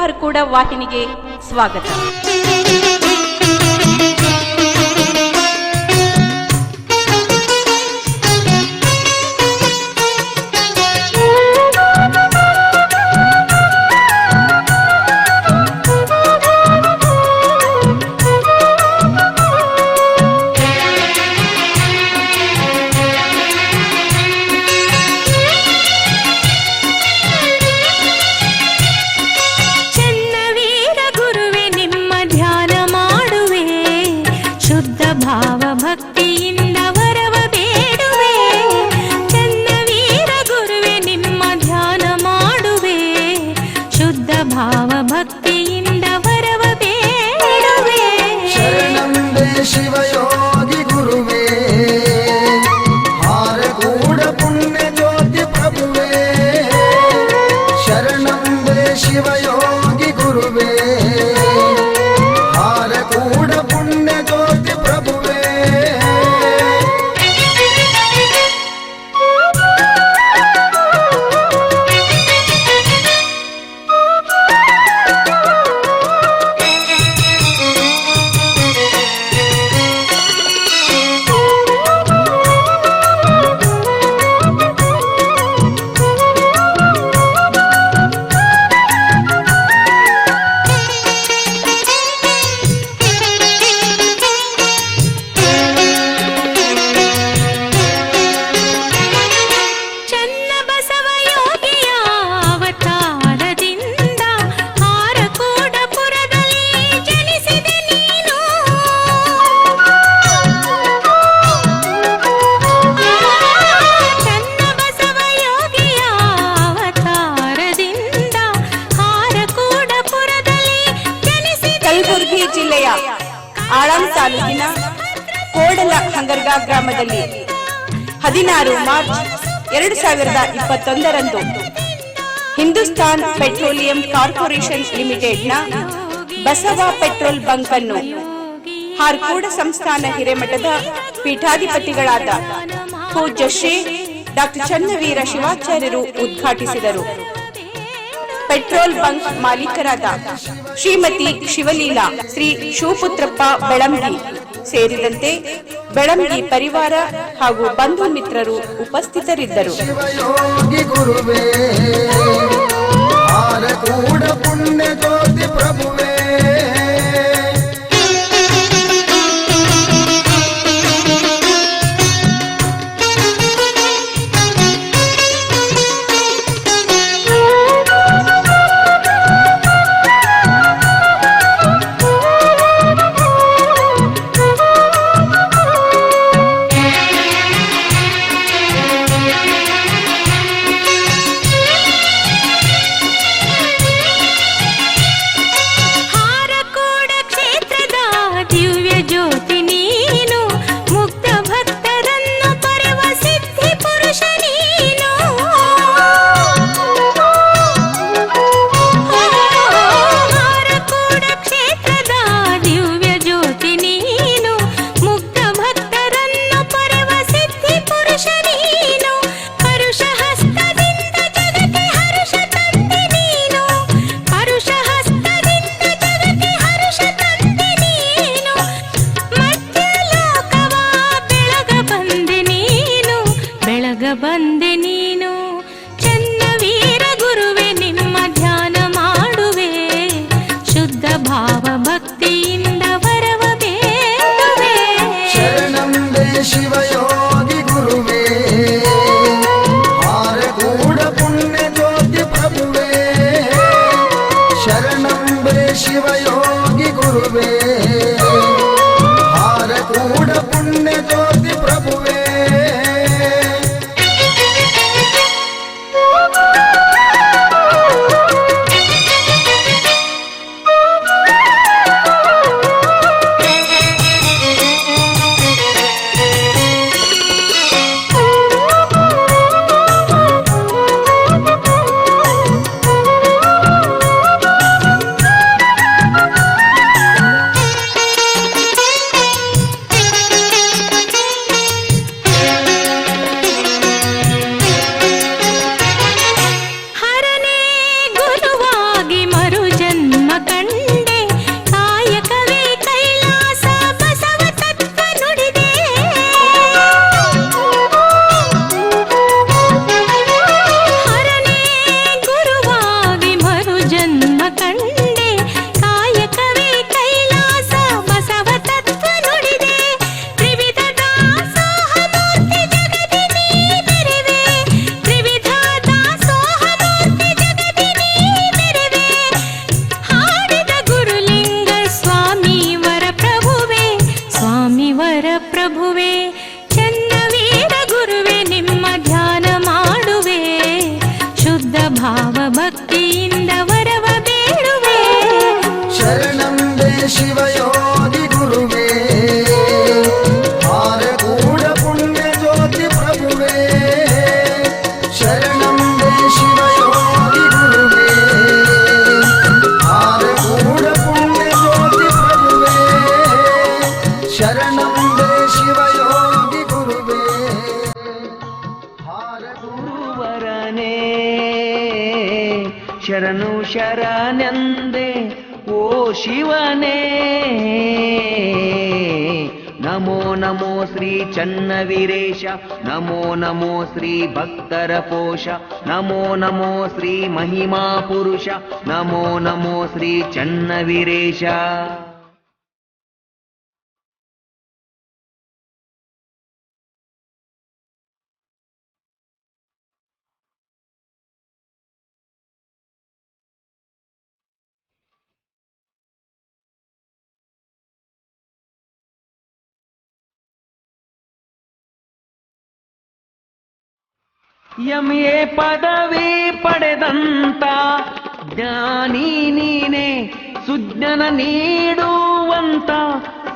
R ಕೂಡ ವಾಹಿನಿಗೆ ಸ್ವಾಗತ. పుణ్య జ్యోతి ಹದಿನಾರು ಮಾರ್ಚ್ ಎರಡು ಸಾವಿರದ ಇಪ್ಪತ್ತೊಂದರಂದು ಹಿಂದೂಸ್ತಾನ್ ಪೆಟ್ರೋಲಿಯಂ ಕಾರ್ಪೊರೇಷನ್ ಲಿಮಿಟೆಡ್ನ ಬಸವ ಪೆಟ್ರೋಲ್ ಬಂಕ್ ಅನ್ನು ಹಾರ್ಕೋಡ ಸಂಸ್ಥಾನ ಹಿರೇಮಠದ ಪೀಠಾಧಿಪತಿಗಳಾದ ಪೂಜ್ಯ ಶ್ರೀ ಡಾಕ್ಟರ್ ಚನ್ನವೀರ ಶಿವಾಚಾರ್ಯರು ಉದ್ಘಾಟಿಸಿದರು. ಪೆಟ್ರೋಲ್ ಬಂಕ್ ಮಾಲೀಕರಾದ ಶ್ರೀಮತಿ ಶಿವಲೀಲಾ ಶ್ರೀ ಶಿವಪುತ್ರಪ್ಪ ಬೆಳಮಡಿ ಸೇರಿದಂತೆ ಬೆಳಂಗಿ ಪರಿವಾರ ಹಾಗೂ ಬಂಧು ಮಿತ್ರರು ಉಪಸ್ಥಿತರಿದ್ದರು. ಕೂಡ ಪುಣ್ಯ ಜ್ಯೋತಿ ಪ್ರಭುವೇ. ശരണം ശിവയോധി ഗുരുവേ. ആരകൂട പുണ്യ ജ്യോതി പ്രഭുവേ. ശരണം ശിവയോധി ഗുരുവേ. ആരകൂട പുണ്യ ജ്യോതി പ്രഭുവേ. ശരണം ശിവയോധി ഗുരുവേ. ആരഗുരുവരനേ ശരണു ശരണന്തേ शिवने। नमो नमो श्री चन्नविरेश नमो नमो श्री भक्तरपोष नमो नमो श्रीमहिमापुरुष नमो नमो श्री चन्नविरेश। ನಮೋ ಶ್ರೀ ಮಹಿಮಾ ಪುರುಷ ನಮೋ ನಮೋ ಶ್ರೀ ಚನ್ನವೀರೇಶ ಎ ಪದವಿ ಪಡೆದಂತ ಜ್ಞಾನಿ ನೀನೆ, ಸುಜ್ಞನ ನೀಡುವಂತ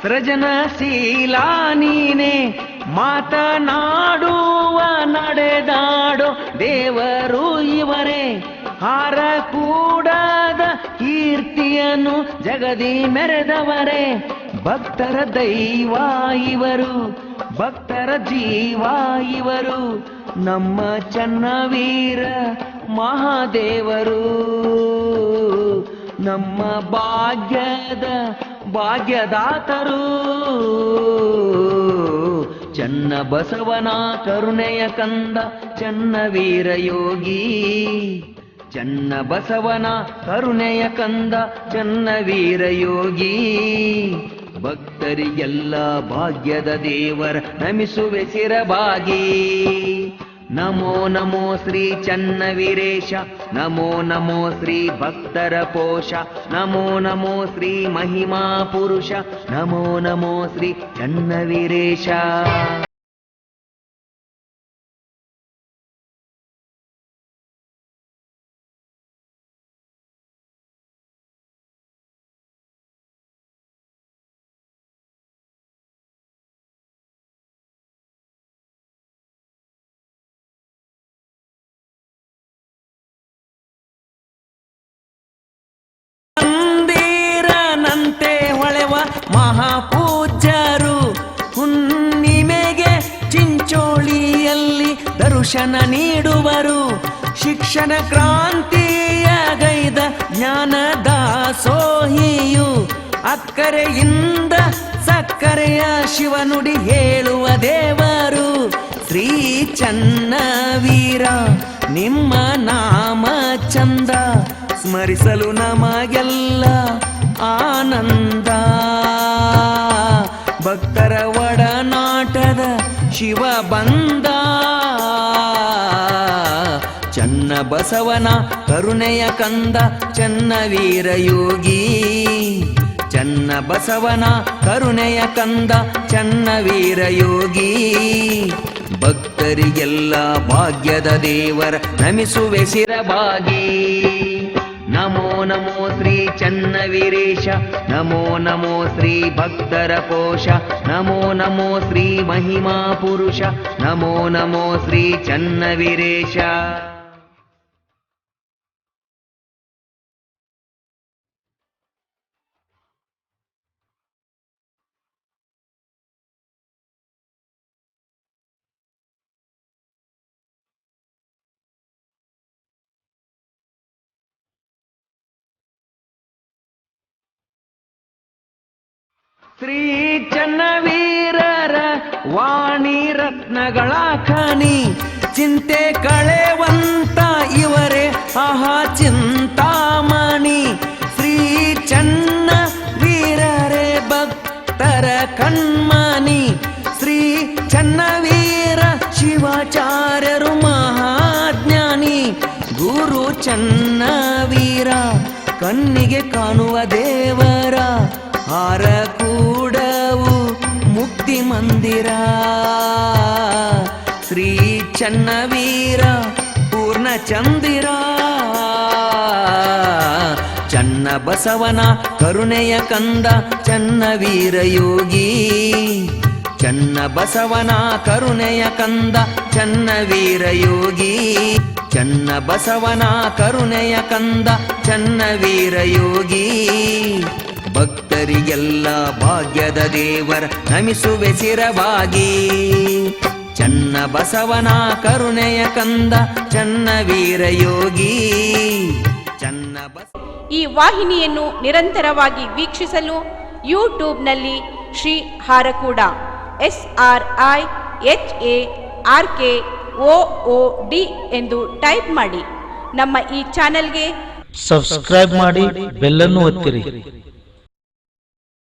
ಸೃಜನಶೀಲ ನೀನೆ, ಮಾತನಾಡುವ, ನಡೆದಾಡೋ ದೇವರು ಇವರೇ. ಹಾರ ಕೂಡದ ಕೀರ್ತಿಯನ್ನು ಜಗದಿ ಮೆರೆದವರೇ. ಭಕ್ತರ ದೈವ ಇವರು, ಭಕ್ತರ ಜೀವ ಇವರು. ನಮ್ಮ ಚನ್ನವೀರ ಮಹಾದೇವರು. ನಮ್ಮ ಭಾಗ್ಯದ ಭಾಗ್ಯದಾತರು. ಚನ್ನ ಬಸವನ ಕರುಣೆಯ ಕಂದ ಚನ್ನವೀರ ಯೋಗಿ. ಚನ್ನ ಬಸವನ ಕರುಣೆಯ ಕಂದ ಚನ್ನವೀರ ಯೋಗಿ. ಭಕ್ತರಿಗೆಲ್ಲ ಭಾಗ್ಯದ ದೇವರ ನಮಿಸುವೆ ಸಿರಬಾಗಿ. नमो नमो श्रीचन्नवीरेश नमो नमो श्रीभक्तरपोष नमो नमो श्रीमहिमापुरुष नमो नमो श्रीचन्नवीरेश ದರ್ಶನ ನೀಡುವರು. ಶಿಕ್ಷಣ ಕ್ರಾಂತಿಯ ಗೈದ ಜ್ಞಾನ ಸೋಹಿಯು ಅಕ್ಕರೆಯಿಂದ ಸಕ್ಕರೆಯ ಶಿವನುಡಿ ಹೇಳುವ ದೇವರು. ಶ್ರೀ ಚನ್ನವೀರ ನಿಮ್ಮ ನಾಮ ಚಂದ. ಸ್ಮರಿಸಲು ನಮಗೆಲ್ಲ ಆನಂದ. ಭಕ್ತರ ಒಡನಾಟದ ಶಿವ ಬಂದ ಬಸವನ ಕರುಣೆಯ ಕಂದ ಚನ್ನವೀರ ಯೋಗಿ. ಚನ್ನ ಬಸವನ ಕರುಣೆಯ ಕಂದ ಚನ್ನ ವೀರ ಯೋಗಿ. ಭಕ್ತರಿಗೆಲ್ಲ ಭಾಗ್ಯದ ದೇವರ ನಮಿಸುವೆ ಸಿರಬಾಗಿ ನಮೋ ನಮೋ ಶ್ರೀ ಚನ್ನವೀರೇಶ, ನಮೋ ನಮೋ ಶ್ರೀ ಭಕ್ತರ ಪೋಷ ನಮೋ ನಮೋ ಶ್ರೀ ಮಹಿಮಾ ಪುರುಷ, ನಮೋ ನಮೋ ಶ್ರೀ ಚನ್ನವೀರೇಶ. ಶ್ರೀ ಚನ್ನವೀರರ ವಾಣಿ ರತ್ನಗಳ ಖಾನಿ. ಚಿಂತೆ ಕಳೆವಂತ ಇವರೇ, ಆಹಾ ಚಿಂತಾಮಣಿ. ಶ್ರೀ ಚನ್ನ ವೀರರೇ ಭಕ್ತರ ಕಣ್ಮಣಿ. ಶ್ರೀ ಚನ್ನವೀರ ಶಿವಾಚಾರ್ಯರು ಮಹಾಜ್ಞಾನಿ. ಗುರು ಚನ್ನವೀರ ಕಣ್ಣಿಗೆ ಕಾಣುವ ದೇವರ ಕೂಡವು ಮಂದಿರ ಶ್ರೀ ಚನ್ನವೀರ ಪೂರ್ಣ ಚಂದಿರ ಚನ್ನ ಬಸವನ ಕರುಣೆಯ ಕಂದ ಚನ್ನವೀರ ಯೋಗಿ. ಚನ್ನ ಬಸವನ ಕರುಣೆಯ ಕಂದ ಚನ್ನವೀರ ಯೋಗಿ. ಚನ್ನ ಬಸವನ ಕರುಣೆಯ ಕಂದ ಚನ್ನವೀರ ಯೋಗಿ. ವೀರಯೋಗಿ ಭಕ್ತರಿಗೆಲ್ಲ ಭಾಗ್ಯದ ದೇವರ ನಮಿಸುವೆ ಚಿರವಾಗಿ ಚನ್ನ ಬಸವನ ಕರುಣೆಯ ಕಂದ ಚನ್ನ ವೀರಯೋಗಿ ಚನ್ನ ಬಸ ಈ ವಾಹಿನಿಯನ್ನು ನಿರಂತರವಾಗಿ ವೀಕ್ಷಿಸಲು ಯೂಟ್ಯೂಬ್ನಲ್ಲಿ Shri Harakuda S R I H A R K O O D ಎಂದು ಟೈಪ್ ಮಾಡಿ. ನಮ್ಮ ಈ ಚಾನೆಲ್ಗೆ ಸಬ್ಸ್ಕ್ರೈಬ್ ಮಾಡಿ ಬೆಲ್ಲನ್ನು ಒತ್ತಿರಿ.